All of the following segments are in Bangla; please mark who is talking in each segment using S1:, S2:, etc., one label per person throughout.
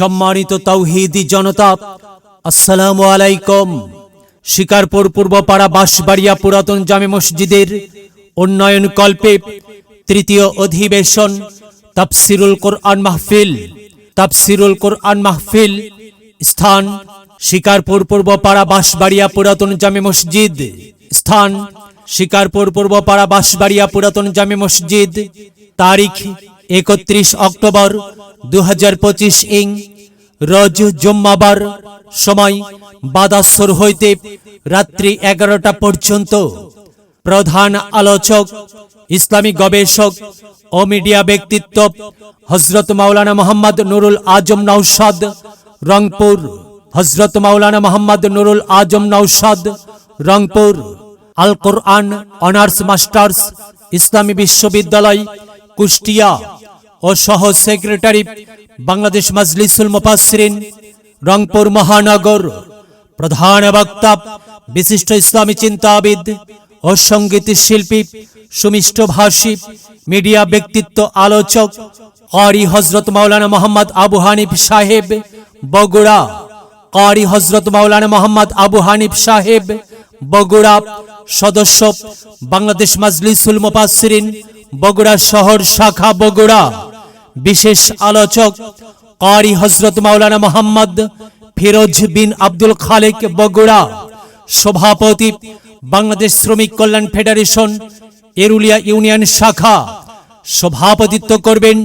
S1: সম্মানিত তৌহিদি জনতা, আসসালামু আলাইকুম। শিকারপুর পূর্বপাড়া বাঁশবাড়িয়া পুরাতন জামে মসজিদের উন্নয়ন কল্পে তৃতীয় অধিবেশন তাফসিরুল কোরআন মাহফিল। তাফসিরুল কোরআন মাহফিল স্থান শিকারপুর পূর্বপাড়া বাঁশবাড়িয়া পুরাতন জামে মসজিদ। স্থান শিকারপুর পূর্বপাড়া বাঁশবাড়িয়া পুরাতন জামে মসজিদ। তারিখ একত্রিশ অক্টোবর দু হাজার পঁচিশ ইং রজ জুম্মাবার সময় বাদাসর হইতে রাত্রি এগারোটা পর্যন্ত প্রধান আলোচক, ইসলামী গবেষক ও মিডিয়া ব্যক্তিত্ব হজরত মাওলানা মোহাম্মদ নুরুল আজম নৌসাদ রংপুর। হজরত মাওলানা মোহাম্মদ নুরুল আজম নৌসাদ রংপুর। আল কোরআন অনার্স মাস্টার্স, ইসলামী বিশ্ববিদ্যালয়, কুষ্টিয়া। ও সহ সেক্রেটারি বাংলাদেশ মজলিসুল মুফাসসিরিন, রংপুর মহানগর, প্রধান বক্তা, বিশিষ্ট ইসলামী চিন্তাবিদ ও সংগীত শিল্পী, সুমিষ্ট ভাষী, মিডিয়া ব্যক্তিত্ব আলোচক, কারি হজরত মাওলানা মোহাম্মদ আবু হানিফ সাহেব, বগুড়া। কারি হজরত মাওলানা মোহাম্মদ আবু হানিফ সাহেব, বগুড়া। সদস্য বাংলাদেশ মজলিসুল মুফাসসিরিন, বগুড়া শহর শাখা বগুড়া। বিশেষ আলোচক কারি হজরত মাওলানা মোহাম্মদ ফিরোজ বিন আব্দুল খালেক বগুড়া, সভাপতি বাংলাদেশ শ্রমিক কল্যাণ ফেডারেশন, এরুলিয়া ইউনিয়ন শাখা। সভাপতিত্ব করবেন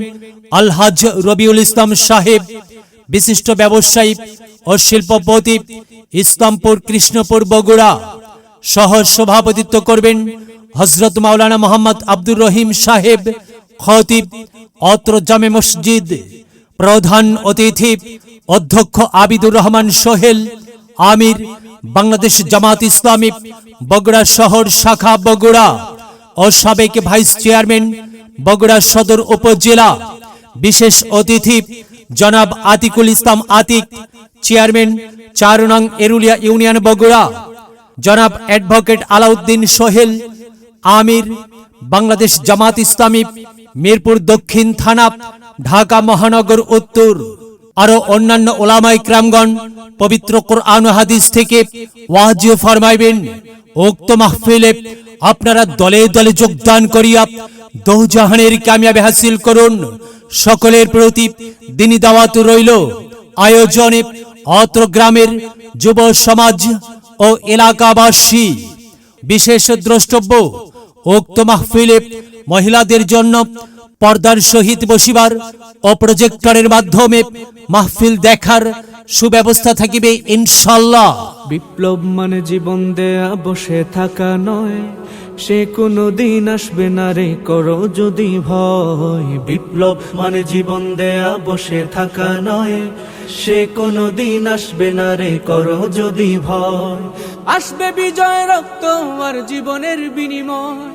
S1: আলহাজ রবিউল ইসলাম সাহেব, বিশিষ্ট ব্যবসায়ী ও শিল্পপতি ইসলামপুর কৃষ্ণপুর বগুড়া। সহ সভাপতিত্ব করবেন হজরত মাওলানা মোহাম্মদ আব্দুর রহিম সাহেব খতিব অত্র জামে মসজিদ। প্রধান অতিথি, অধ্যক্ষ আবিদুর রহমান সোহেল, আমির, বাংলাদেশ জামাত ইসলামী, বগুড়া শহর শাখা বগুড়া ও সাবেক ভাইস চেয়ারম্যান, বগুড়া সদর উপজেলা। বিশেষ অতিথি, জনাব আতিকুল ইসলাম আতিক, চেয়ারম্যান চার নং এরুলিয়া ইউনিয়ন বগুড়া। জনাব অ্যাডভোকেট আলাউদ্দিন সোহেল, আমির বাংলাদেশ জামাত ইসলামী, মিরপুর দক্ষিণ থানা, ঢাকা মহানগর উত্তর, আরও অন্যান্য ওলামাই ক্রামগণ, পবিত্র কোরআন হাদিস থেকে ওয়াজিও ফরমাইবেন। উক্ত মাহফিলে আপনারা দলে দলে যোগদান করিয়া দৌজাহানের কামিয়াবি হাসিল করুন। সকলের প্রতি দিনী দাওয়াত রইল। আয়োজনে অত্র গ্রামের যুব সমাজ ও এলাকাবাসী বিশেষ দ্রষ্টব্য উক্ত মাহফিলে মহিলাদের জন্য পর্দার সহিত বসিবার ও প্রজেক্টরের মাধ্যমে মাহফিল দেখার সুব্যবস্থা থাকিবে ইনশাল্লাহ
S2: বিপ্লব মানে জীবন দেয়া বসে থাকা নয়। সে কোনো দিন আসবে না রে করো যদি ভয়। বিপ্লব মানে জীবন দেয়া বসে থাকা নয়। সে কোনো দিন আসবে না রে করো যদি ভয়। আসবে বিজয় রক্ত আর জীবনের বিনিময়।